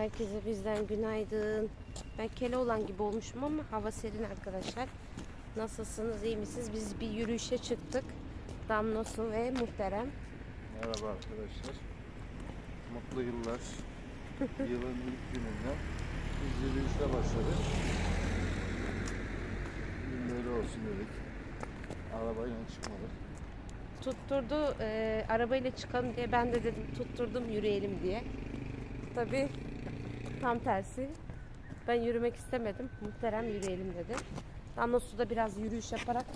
Herkese bizden günaydın. Ben Keloğlan gibi olmuşum ama hava serin arkadaşlar. Nasılsınız, iyi misiniz? Biz bir yürüyüşe çıktık. Damlosu ve Muhterem. Merhaba arkadaşlar. Mutlu yıllar. Yılın ilk gününden biz yürüyüşe başladık. Bugün böyle olsun dedik. Arabayla çıkmadık. Tutturdu e, arabayla çıkalım diye ben de dedim tutturdum yürüyelim diye. Tabi tam tersi. Ben yürümek istemedim. Muhterem yürüyelim dedi. Damlosu da biraz yürüyüş yaparak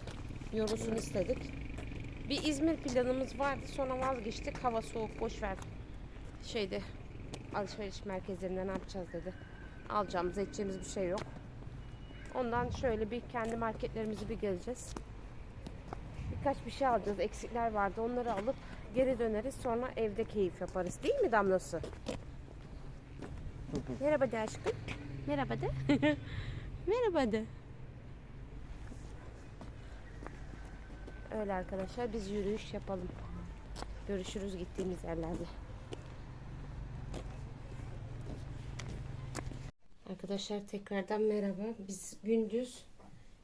yorulsun istedik. Bir İzmir planımız vardı sonra vazgeçtik. Hava soğuk boş ver. Şeyde alışveriş merkezlerinde ne yapacağız dedi. Alacağımız edeceğimiz bir şey yok. Ondan şöyle bir kendi marketlerimizi bir gezeceğiz. Birkaç bir şey alacağız. Eksikler vardı. Onları alıp geri döneriz. Sonra evde keyif yaparız. Değil mi Damlası? Merhaba de aşkım. Merhaba de. Merhaba de. Öyle arkadaşlar biz yürüyüş yapalım. Görüşürüz gittiğimiz yerlerde. Arkadaşlar tekrardan merhaba. Biz gündüz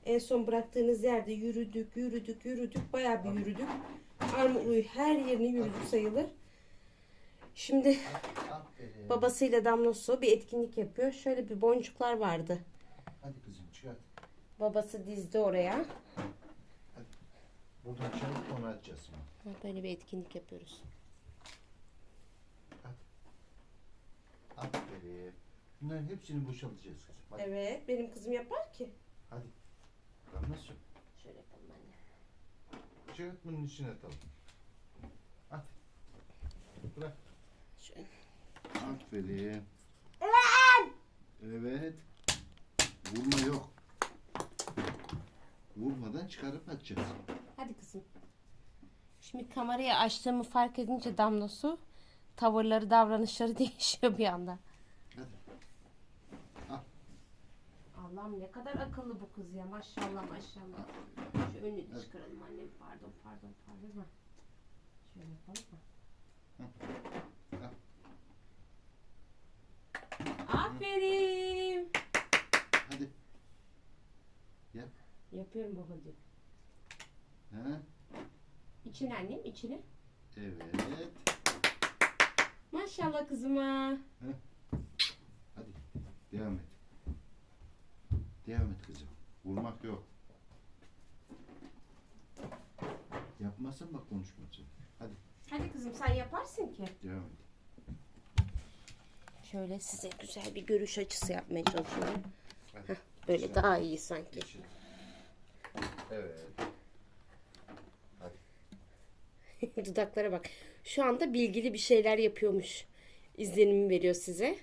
en son bıraktığınız yerde yürüdük, yürüdük, yürüdük. Bayağı bir yürüdük. Armutlu'yu her yerini yürüdük sayılır. Şimdi babasıyla Damlosu bir etkinlik yapıyor. Şöyle bir boncuklar vardı. Hadi kızım çıkart. Babası dizdi oraya. Buradan çabuk onu atacağız şimdi. Böyle bir etkinlik yapıyoruz. Aferin. Bunların hepsini boşaltacağız kızım. Hadi. Evet, benim kızım yapar ki. Hadi. Lan nasıl? Şöyle yapalım anne. Çıkart bunun içine atalım. Hadi. Bırak. Şöyle. Aferin. Evet. Vurma yok. Vurmadan çıkarıp atacağız. Hadi kızım. Şimdi kamerayı açtığımı fark edince Damlosu tavırları, davranışları değişiyor bir anda. Hadi. Allah'ım ne kadar akıllı bu kız ya. Maşallah maşallah. Şu önünü de çıkaralım annem. Pardon pardon pardon. Şöyle yapalım mı? Aferin. Hadi. Yap. Yapıyorum babacığım. Ha? İçine annem içine. Evet. Maşallah kızıma. Hadi. Devam et. Devam et kızım. Vurmak yok. Yapmazsan bak konuşmayacağım. Hadi. Hadi kızım sen yaparsın ki. Devam et. Şöyle size güzel bir görüş açısı yapmaya çalışıyorum. Hadi. Böyle Güzel. daha iyi sanki. Geçin. Evet. Hadi. Dudaklara bak. Şu anda bilgili bir şeyler yapıyormuş. İzlenimi veriyor size.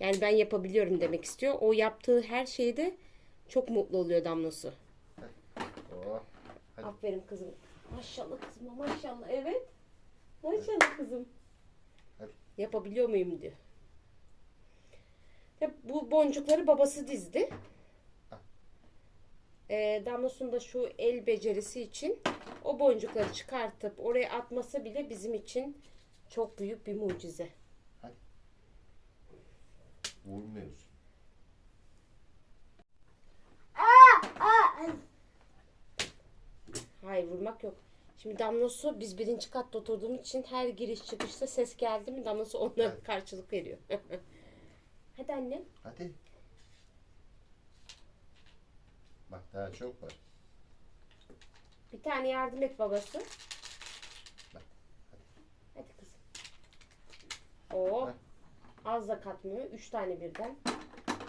Yani ben yapabiliyorum demek istiyor. O yaptığı her şeyde çok mutlu oluyor Damlası. Oh. Hadi. Aferin kızım. Maşallah kızıma maşallah. Evet. Maşallah kızım. Hadi. Yapabiliyor muyum diyor. Hep bu boncukları babası dizdi. Ee, Damlas'ın da şu el becerisi için o boncukları çıkartıp oraya atması bile bizim için çok büyük bir mucize. Vurmuyoruz. Hayır vurmak yok. Şimdi Damlası biz birinci katta oturduğumuz için her giriş çıkışta ses geldi mi Damlası ona Evet. karşılık veriyor. Hadi annem. Hadi. Bak daha çok var. Bir tane yardım et babası. Bak, Hadi kızım. Oo. Heh. Az da katmıyor. Üç tane birden.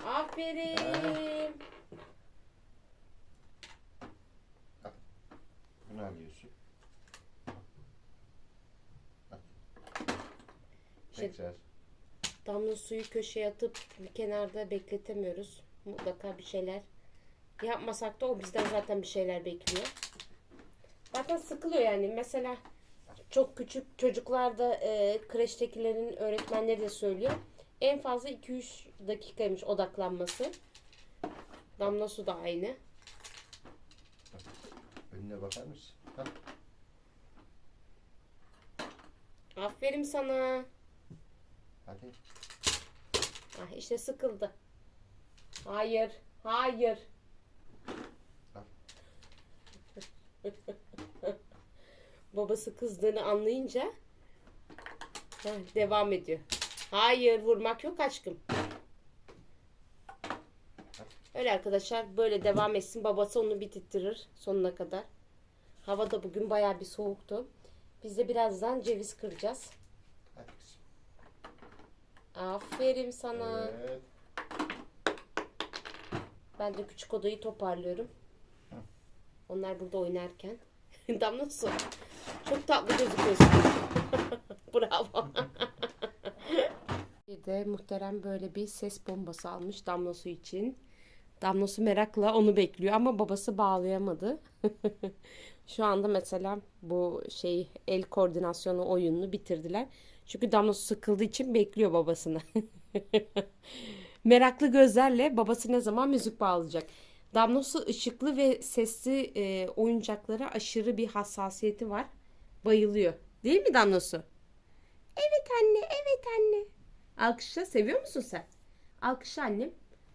Aferin. Bunu alıyorsun. Bak. İşte- Tekrar. Damla suyu köşeye atıp bir kenarda bekletemiyoruz. Mutlaka bir şeyler yapmasak da o bizden zaten bir şeyler bekliyor. Zaten sıkılıyor yani. Mesela çok küçük çocuklarda e, kreştekilerin öğretmenleri de söylüyor. En fazla 2-3 dakikaymış odaklanması. Damla su da aynı. Önüne bakar mısın? Bak. Aferin sana. Hadi. Ah işte sıkıldı. Hayır. Hayır. Babası kızdığını anlayınca ha, devam ediyor. Hayır vurmak yok aşkım. Öyle arkadaşlar böyle devam etsin. Babası onu bitirtirir sonuna kadar. Hava da bugün bayağı bir soğuktu. Biz de birazdan ceviz kıracağız. Aferin sana. Evet. Ben de küçük odayı toparlıyorum. Hı. Onlar burada oynarken. Damla su. Çok tatlı gözüküyorsun. Bravo. Bir de muhterem böyle bir ses bombası almış Damla su için. Damla su merakla onu bekliyor ama babası bağlayamadı. Şu anda mesela bu şey el koordinasyonu oyununu bitirdiler. Çünkü Damla sıkıldığı için bekliyor babasını. Meraklı gözlerle babası ne zaman müzik bağlayacak. Damlosu ışıklı ve sesli e, oyuncaklara aşırı bir hassasiyeti var. Bayılıyor. Değil mi Damlosu? Evet anne, evet anne. Alkışla seviyor musun sen? Alkışla annem.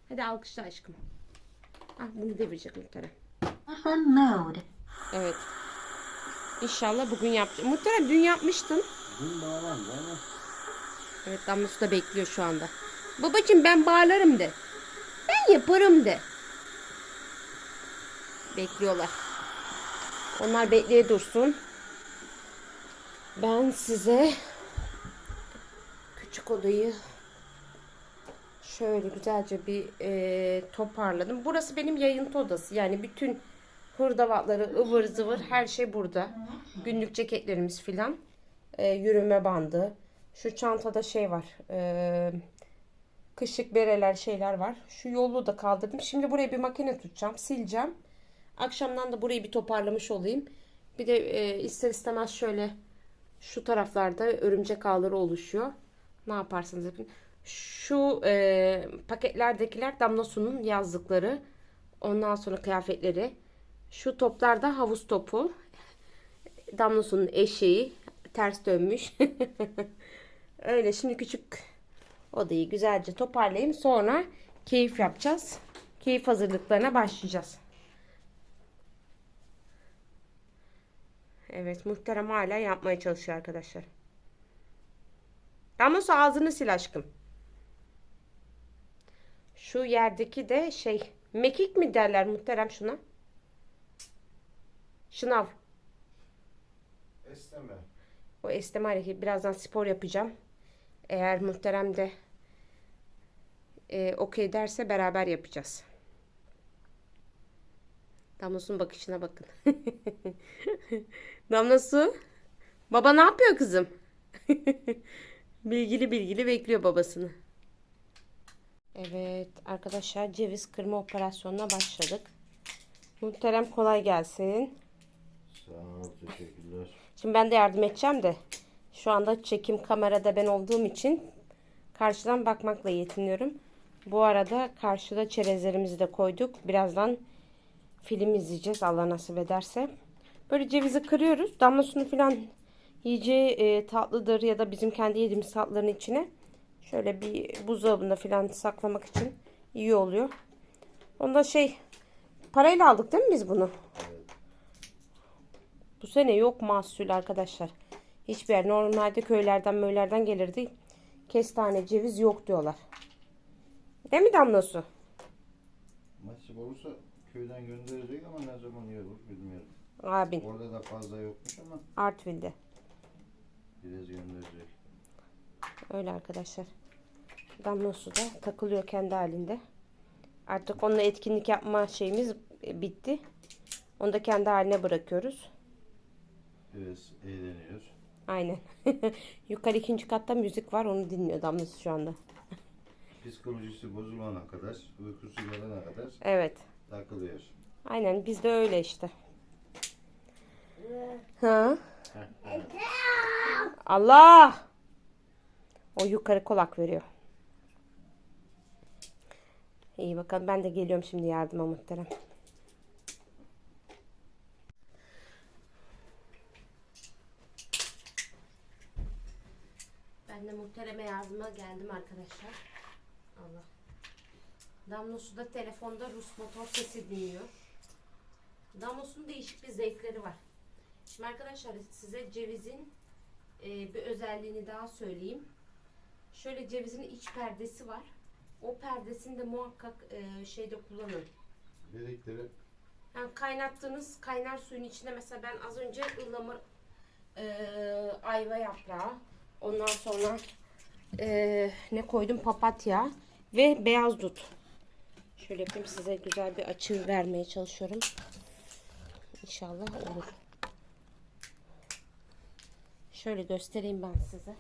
Hadi alkışla aşkım. Ah bunu devirecek muhterem. Evet. İnşallah bugün yapacağım. Muhterem dün yapmıştın. Dün bağlandı ama. Evet Damlosu da bekliyor şu anda. Babacım ben bağlarım de. Ben yaparım de. Bekliyorlar. Onlar bekleye dursun. Ben size küçük odayı şöyle güzelce bir e, toparladım. Burası benim yayıntı odası. Yani bütün hırdavatları, ıvır zıvır her şey burada. Günlük ceketlerimiz filan. E, yürüme bandı. Şu çantada şey var. E, kışlık bereler şeyler var. Şu yolu da kaldırdım. Şimdi buraya bir makine tutacağım. Sileceğim. Akşamdan da burayı bir toparlamış olayım. Bir de e, ister istemez şöyle şu taraflarda örümcek ağları oluşuyor. Ne yaparsınız yapın. Şu e, paketlerdekiler Damla Su'nun yazdıkları. Ondan sonra kıyafetleri. Şu toplarda havuz topu. Damla Su'nun eşeği. Ters dönmüş. Öyle şimdi küçük odayı güzelce toparlayayım. Sonra keyif yapacağız. Keyif hazırlıklarına başlayacağız. Evet muhterem hala yapmaya çalışıyor arkadaşlar. Ama su ağzını sil aşkım. Şu yerdeki de şey mekik mi derler muhterem şuna? Şınav. Esneme. O esneme hareketi. Birazdan spor yapacağım. Eğer muhterem de e, okey derse beraber yapacağız. Damlasu'nun bakışına bakın. Damlası. Baba ne yapıyor kızım? bilgili bilgili bekliyor babasını. Evet arkadaşlar ceviz kırma operasyonuna başladık. Muhterem kolay gelsin. Sağ ol teşekkürler. Şimdi ben de yardım edeceğim de şu anda çekim kamerada ben olduğum için karşıdan bakmakla yetiniyorum. Bu arada karşıda çerezlerimizi de koyduk. Birazdan film izleyeceğiz Allah nasip ederse. Böyle cevizi kırıyoruz. Damlasını falan yiyeceği e, tatlıdır ya da bizim kendi yediğimiz tatlıların içine şöyle bir buzdolabında falan saklamak için iyi oluyor. Onda şey parayla aldık değil mi biz bunu? Bu sene yok mahsul arkadaşlar. Hiçbir yer. Normalde köylerden möylerden gelirdi. Kestane, ceviz yok diyorlar. Değil mi Damla Su? Nasip olursa köyden gönderecek ama ne zaman iyi olur bilmiyorum. Abin. Orada da fazla yokmuş ama Artvil'de. biraz gönderecek. Öyle arkadaşlar. Damla Su da takılıyor kendi halinde. Artık onunla etkinlik yapma şeyimiz bitti. Onu da kendi haline bırakıyoruz. Biraz eğleniyoruz. Aynen. Yukarı ikinci katta müzik var. Onu dinliyor Damla Su şu anda. Psikolojisi bozulana kadar, uykusu gelene kadar Evet. takılıyor. Aynen biz de öyle işte. Ha? Allah! O yukarı kolak veriyor. İyi bakalım ben de geliyorum şimdi yardıma muhterem. Arkadaşlar. Damlosu da telefonda Rus motor sesi dinliyor. Damlosu'nun değişik bir zevkleri var. Şimdi arkadaşlar size cevizin e, bir özelliğini daha söyleyeyim. Şöyle cevizin iç perdesi var. O perdesini de muhakkak e, şeyde kullanın. Biriktirip Yani kaynattığınız kaynar suyun içine mesela ben az önce ıhlamur e, ayva yaprağı ondan sonra e, ne koydum papatya ve beyaz dut. Şöyle yapayım size güzel bir açı vermeye çalışıyorum. İnşallah olur. Şöyle göstereyim ben size.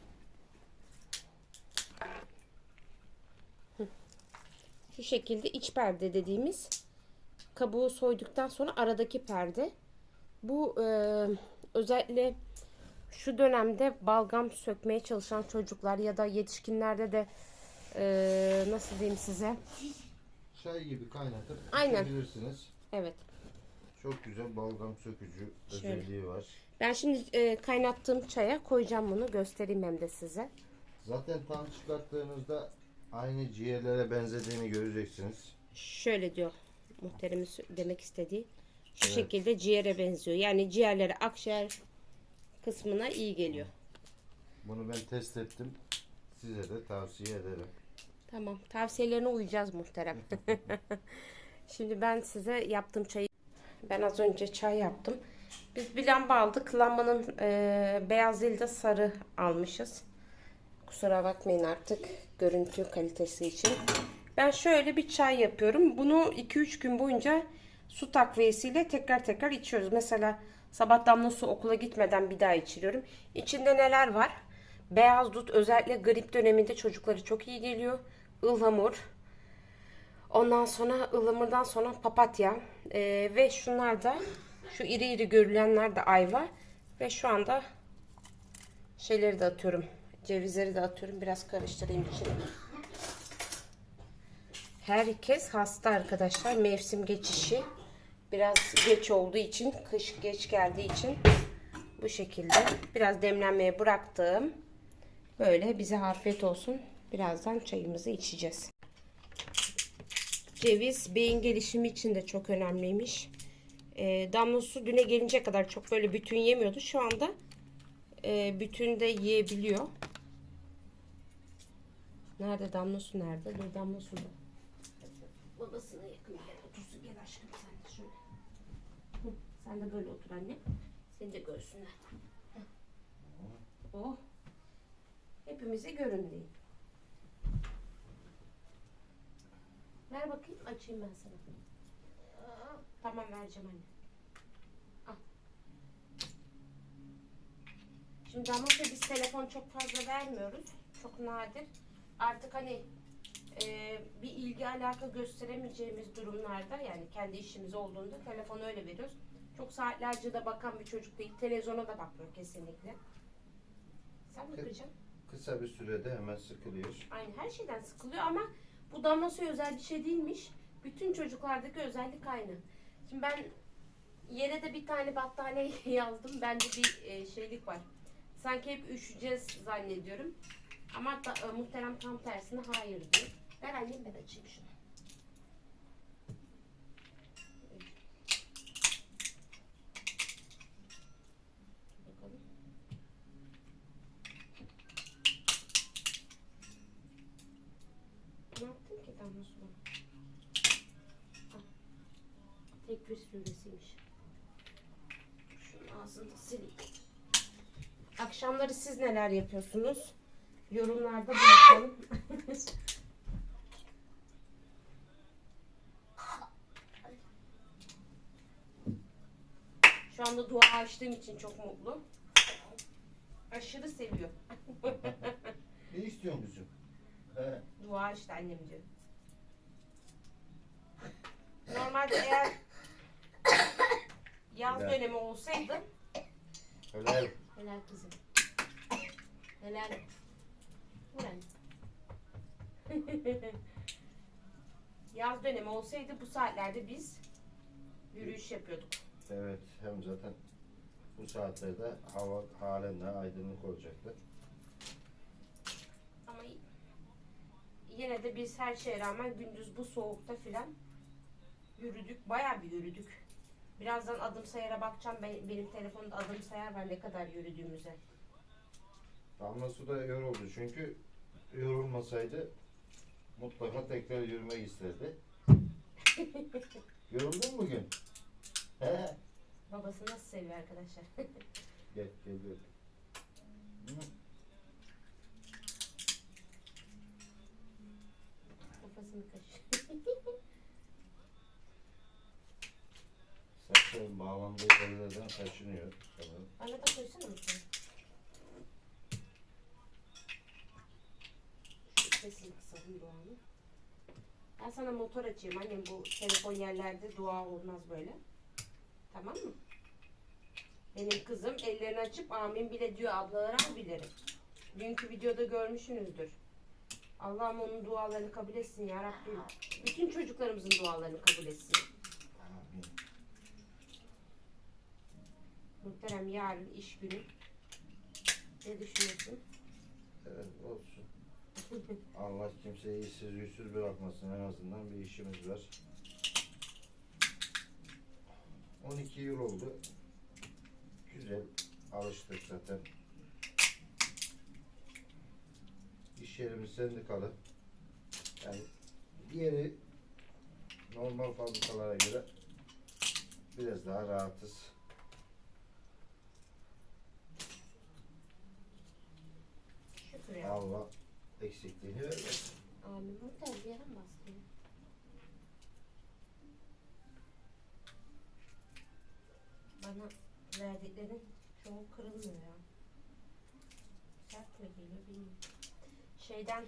Şu şekilde iç perde dediğimiz kabuğu soyduktan sonra aradaki perde. Bu e, özellikle şu dönemde balgam sökmeye çalışan çocuklar ya da yetişkinlerde de e, nasıl diyeyim size? çay gibi kaynatıp Aynen. içebilirsiniz. Evet. Çok güzel balgam sökücü Şöyle. özelliği var. Ben şimdi e, kaynattığım çaya koyacağım bunu göstereyim hem de size. Zaten tam çıkarttığınızda aynı ciğerlere benzediğini göreceksiniz. Şöyle diyor muhterimiz demek istediği. Şu Evet. şekilde ciğere benziyor. Yani ciğerlere akciğer kısmına iyi geliyor. Bunu ben test ettim. Size de tavsiye ederim. Tamam. Tavsiyelerine uyacağız muhterem. Şimdi ben size yaptığım çayı ben az önce çay yaptım. Biz bir lamba aldık. Lambanın e, beyaz değil de sarı almışız. Kusura bakmayın artık görüntü kalitesi için. Ben şöyle bir çay yapıyorum. Bunu 2-3 gün boyunca su takviyesiyle tekrar tekrar içiyoruz. Mesela sabah damla su okula gitmeden bir daha içiriyorum. İçinde neler var? Beyaz dut özellikle grip döneminde çocuklara çok iyi geliyor. Ihlamur. Ondan sonra ıhlamurdan sonra papatya. Ee, ve şunlar da şu iri iri görülenler de ayva. Ve şu anda şeyleri de atıyorum. Cevizleri de atıyorum. Biraz karıştırayım içine. Herkes hasta arkadaşlar. Mevsim geçişi. Biraz geç olduğu için, kış geç geldiği için bu şekilde biraz demlenmeye bıraktım. Böyle bize afiyet olsun. Birazdan çayımızı içeceğiz. Ceviz beyin gelişimi için de çok önemliymiş. E, damla düne gelince kadar çok böyle bütün yemiyordu. Şu anda e, bütün de yiyebiliyor. Nerede damla su nerede? Dur damla su. Babasına yakın bir yere otursun. Gel aşkım sen de şöyle. Hı, Sen de böyle otur anne. Seni de görsünler. Oh. Hepimize görün deyin. Ver bakayım açayım ben sana. Tamam vereceğim anne. Al. Şimdi Damasya biz telefon çok fazla vermiyoruz. Çok nadir. Artık hani e, bir ilgi alaka gösteremeyeceğimiz durumlarda yani kendi işimiz olduğunda telefonu öyle veriyoruz. Çok saatlerce de bakan bir çocuk değil. Televizyona da bakmıyor kesinlikle. Sen mi Evet. kıracaksın? Kısa bir sürede hemen sıkılıyor. Aynı her şeyden sıkılıyor ama bu damla suyu özel bir şey değilmiş. Bütün çocuklardaki özellik aynı. Şimdi ben yere de bir tane battaniye yazdım. Bende bir e, şeylik var. Sanki hep üşüyeceğiz zannediyorum. Ama da, e, muhterem tam tersine hayır diyor. Ver annem ben açayım şunu. Bakalım. Ki damla su? Al. Tekfir suresiymiş. Şunun ağzını da sileyim. Akşamları siz neler yapıyorsunuz? Yorumlarda bırakalım. Şu anda dua açtığım için çok mutlu. Aşırı seviyor. Ne istiyorsun kızım? He. Dua işte annem diyor. Normalde eğer yaz Helal. dönemi olsaydı Helal. Helal kızım. Helal. Anne. yaz dönemi olsaydı bu saatlerde biz yürüyüş yapıyorduk. Evet hem zaten bu saatlerde hava halen daha aydınlık olacaktır. Ama yine de biz her şeye rağmen gündüz bu soğukta filan yürüdük. Bayağı bir yürüdük. Birazdan adım sayara bakacağım. Ben- Benim telefonumda adım sayar var ne kadar yürüdüğümüze. Damla su da yoruldu çünkü yorulmasaydı mutlaka tekrar yürümek isterdi. Yoruldun mu bugün? He? Babası nasıl seviyor arkadaşlar? Gel geliyorum. Hı. Kafasını kaşıyor. Saçların bağlandığı yerlerden taşınıyor sanırım. Bana da koysana? Şu sesini kısalım Doğan'ın. Ben sana motor açayım annem bu telefon yerlerde dua olmaz böyle. Tamam mı? Benim kızım ellerini açıp amin bile diyor ablalara bilirim. Dünkü videoda görmüşsünüzdür. Allah'ım onun dualarını kabul etsin ya Rabbim. Bütün çocuklarımızın dualarını kabul etsin. Amin. Muhterem yarın iş günü. Ne düşünüyorsun? Evet olsun. Allah kimseyi işsiz yüzsüz bırakmasın en azından bir işimiz var. 12 yıl oldu. Güzel alıştık zaten. İş yerimiz sendikalı. Yani diğeri normal fabrikalara göre biraz daha rahatız. Ya. Allah eksikliğini vermesin. Amin. Muhterem bir yere mi bastın? Bana verdiklerin çoğu kırılmıyor ya. Sert mi geliyor bilmiyorum. Şeyden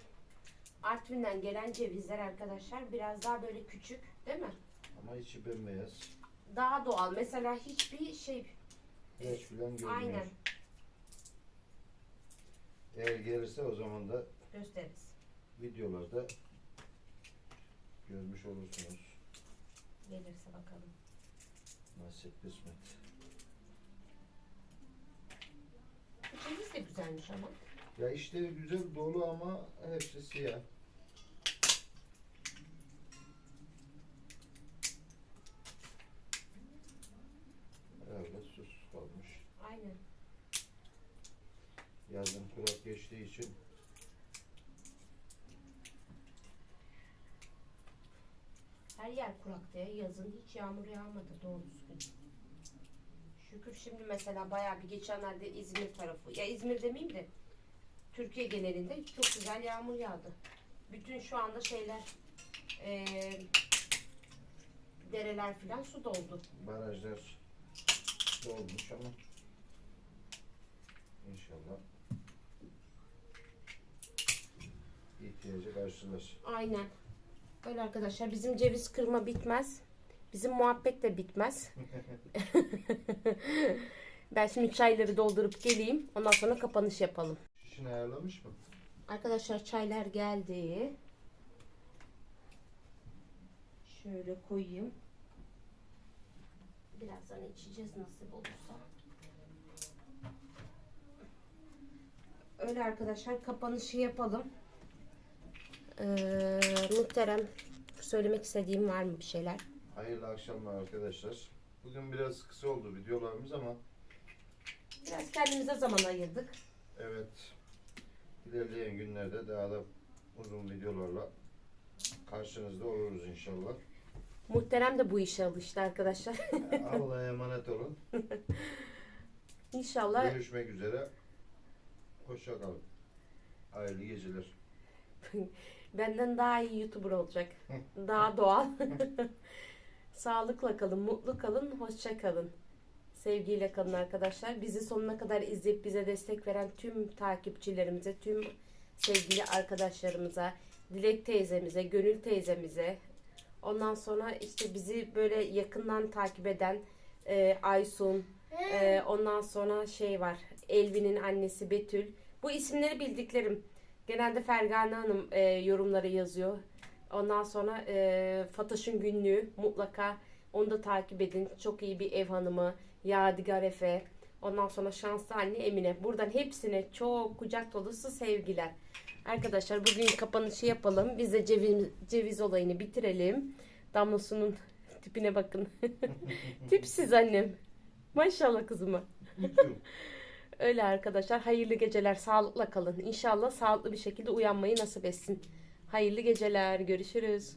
Artvin'den gelen cevizler arkadaşlar biraz daha böyle küçük değil mi? Ama içi bembeyaz. Daha doğal. Mesela hiçbir şey Hiç filan görünüyor. aynen Eğer gelirse o zaman da gösteririz. videolarda görmüş olursunuz. Gelirse bakalım. Nasip kısmet. Ceviz de güzelmiş ama. Ya işleri güzel dolu ama hepsi siyah. Her yer kuraktı ya. Yazın hiç yağmur yağmadı doğru düzgün. Şükür şimdi mesela bayağı bir geçenlerde İzmir tarafı. Ya İzmir demeyeyim de Türkiye genelinde çok güzel yağmur yağdı. Bütün şu anda şeyler eee, dereler filan su doldu. barajlar dolmuş ama inşallah ihtiyacı karşılar. Aynen. Böyle arkadaşlar bizim ceviz kırma bitmez. Bizim muhabbet de bitmez. ben şimdi çayları doldurup geleyim. Ondan sonra kapanış yapalım. Şişini ayarlamış mı? Arkadaşlar çaylar geldi. Şöyle koyayım. Birazdan içeceğiz nasip olursa. Öyle arkadaşlar kapanışı yapalım. Ee, muhterem söylemek istediğim var mı bir şeyler? Hayırlı akşamlar arkadaşlar. Bugün biraz kısa oldu videolarımız ama Biraz kendimize zaman ayırdık. evet ilerleyen günlerde daha da uzun videolarla karşınızda oluruz inşallah. Muhterem de bu işe alıştı arkadaşlar. Allah'a emanet olun. İnşallah Görüşmek üzere. Hoşça kalın. Hayırlı geceler. Benden daha iyi YouTuber olacak. Daha doğal. Sağlıkla kalın, mutlu kalın, hoşça kalın. Sevgiyle kalın arkadaşlar. Bizi sonuna kadar izleyip bize destek veren tüm takipçilerimize, tüm sevgili arkadaşlarımıza, Dilek teyzemize, Gönül teyzemize, ondan sonra işte bizi böyle yakından takip eden e, Aysun, e, ondan sonra şey var, Elvin'in annesi Betül. Bu isimleri bildiklerim. Genelde Fergane Hanım e, yorumları yazıyor. Ondan sonra e, Fatoş'un günlüğü mutlaka onu da takip edin. Çok iyi bir ev hanımı. Yadigar Efe. Ondan sonra şanslı anne Emine. Buradan hepsine çok kucak dolusu sevgiler. Arkadaşlar bugün kapanışı yapalım. Biz de ceviz, ceviz olayını bitirelim. Damlosu'nun tipine bakın. Tipsiz annem. Maşallah kızıma. Öyle arkadaşlar. Hayırlı geceler. Sağlıkla kalın. İnşallah sağlıklı bir şekilde uyanmayı nasip etsin. Hayırlı geceler. Görüşürüz.